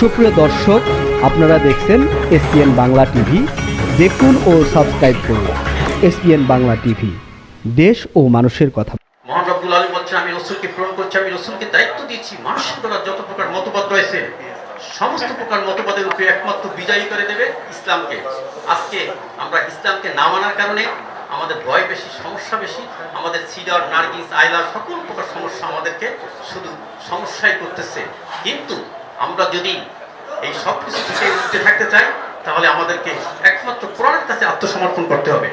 সুপ্রিয় দর্শক, আপনারা দেখছেন এসপিএন বাংলা টিভি। দেখুন ও সাবস্ক্রাইব করুন এসপিএন বাংলা টিভি। দেশ ও মানুষের কথা। মহান রব্বুল আলম বলছেন, আমি রসুলকে প্রেরণ করছি, আমি রসুলকে দায়িত্ব দিচ্ছি মানুষের দ্বারা যত প্রকার মতবাদ রয়েছে, সমস্ত প্রকার মতবাদের উপরে একমাত্র বিজয়ী করে দেবে ইসলামকে। আজকে আমরা ইসলামকে না মানার কারণে আমাদের ভয় বেশি, সমস্যা বেশি। আমাদের সিডার, নার্গিস আইলা সকল প্রকার সমস্যা আমাদেরকে শুধু সমস্যাই করতেছে। কিন্তু আমরা যদি এই সব কিছু থেকে উঠতে থাকতে চাই, তাহলে আমাদেরকে একমাত্র কোরআনের কাছে আত্মসমর্পণ করতে হবে।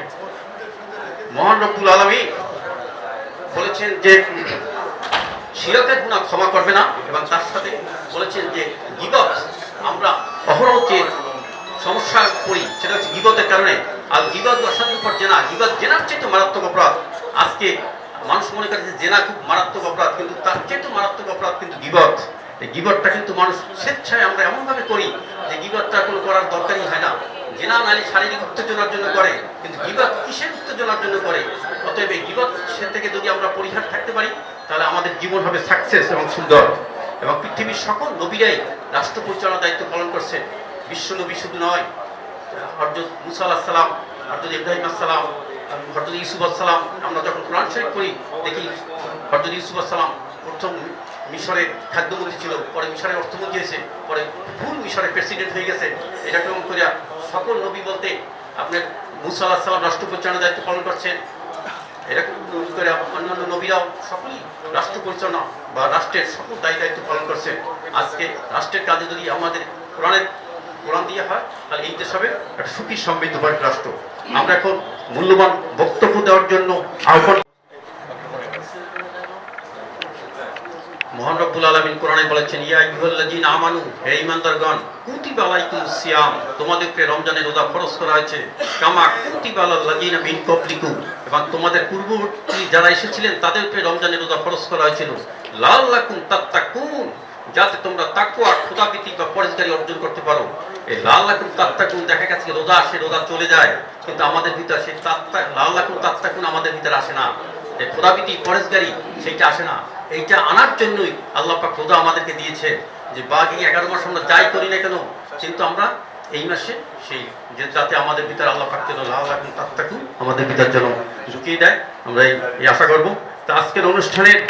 মহান রব্বুল আলমী বলেছেন যে শিরকের গুণা ক্ষমা করবে না, এবং তার সাথে বলেছেন যে, গিবত আমরা অহরহ সমস্যা করি, সেটা হচ্ছে গিবতের কারণে। আর গিবত অসাধ্য পর জেনা, গিবত জেনার চেয়ে মারাত্মক অপরাধ। আজকে মানুষ মনে করে যে, জেনা খুব মারাত্মক অপরাধ, কিন্তু তার চেয়ে মারাত্মক অপরাধ কিন্তু গিবত। এই গিবতটা কিন্তু মানুষ স্বেচ্ছায় আমরা এমনভাবে করি যে গিবতটা কোনো করার দরকারই হয় না। জেনা নারী শারীরিক উত্তেজনার জন্য করে, কিন্তু গিবত কিসের উত্তেজনার জন্য করে? অতএব এই গিবত সে থেকে যদি আমরা পরিহার থাকতে পারি, তাহলে আমাদের জীবন হবে সাকসেস এবং সুন্দর। এবং পৃথিবীর সকল নবীরাই রাষ্ট্র পরিচালনার দায়িত্ব পালন করছে বিশ্ব নবী শুধু নয়, হরজত মুসা আল্লাহ সালাম, হরজত ইব্রাহিম আসসালাম হরজত ইউসুফ আসসালাম আমরা যখন কোরআন শরীফ করি দেখি হরজত ইউসুফ আসসালাম প্রথম মিশরের খাদ্যমন্ত্রী ছিল, পরে মিশরের অর্থমন্ত্রী হয়েছে, পরে ফুল মিশরের প্রেসিডেন্ট হয়ে গেছে। এরকম করে সকল নবী বলতে আপনার মুসা আল্লাহ সাল্লাম রাষ্ট্র পরিচালনার দায়িত্ব পালন করছেন। এরকম করে অন্যান্য নবীরাও সকলেই রাষ্ট্র পরিচালনা বা রাষ্ট্রের সকল দায়ী দায়িত্ব পালন করছে আজকে রাষ্ট্রের কাজে যদি আমাদের কোরআনের কোরআন দিয়ে হয়, তাহলে এই দেশ হবে একটা সুখী সমৃদ্ধ রাষ্ট্র। আমরা এখন মূল্যবান বক্তব্য দেওয়ার জন্য আহ্বান মহান রব্বুল আলামিন কোরআনে বলেছেন আমানু, হে আলাইকুমুস সিয়াম। তোমাদেরকে রমজানের রোজা করা হয়েছে। কামা এবং তোমাদের পূর্ববর্তী যারা এসেছিলেন, তাদেরকে রমজানের রোজা ফরজ করা হয়েছিল। লাল্লাকুম তাত্তাকুন, যাতে তোমরা তাকওয়া খোদাভীতি বা পরেশগারি অর্জন করতে পারো। এই লাল্লাকুম তাত্তাকুন, দেখা গেছে রোজা আসে, রোজা চলে যায়, কিন্তু আমাদের ভিতরে সেই তাত্তা লাল্লাকুম তাত্তাকুন আমাদের ভিতরে আসে না। যে খোদাবিতি পরেশগারি সেইটা আসে না। এইটা আনার জন্যই আল্লাহ পাক খোদা আমাদেরকে দিয়েছে যে বাকি এগারো মাস আমরা যাই করি না কেন? কিন্তু আমরা এই মাসে সেই যে যাতে আমাদের ভিতরে আল্লাহ পাক যেন লাল তার তাকে আমাদের ভিতর যেন ঢুকিয়ে দেয়, আমরা এই আশা করব। তা আজকের অনুষ্ঠানের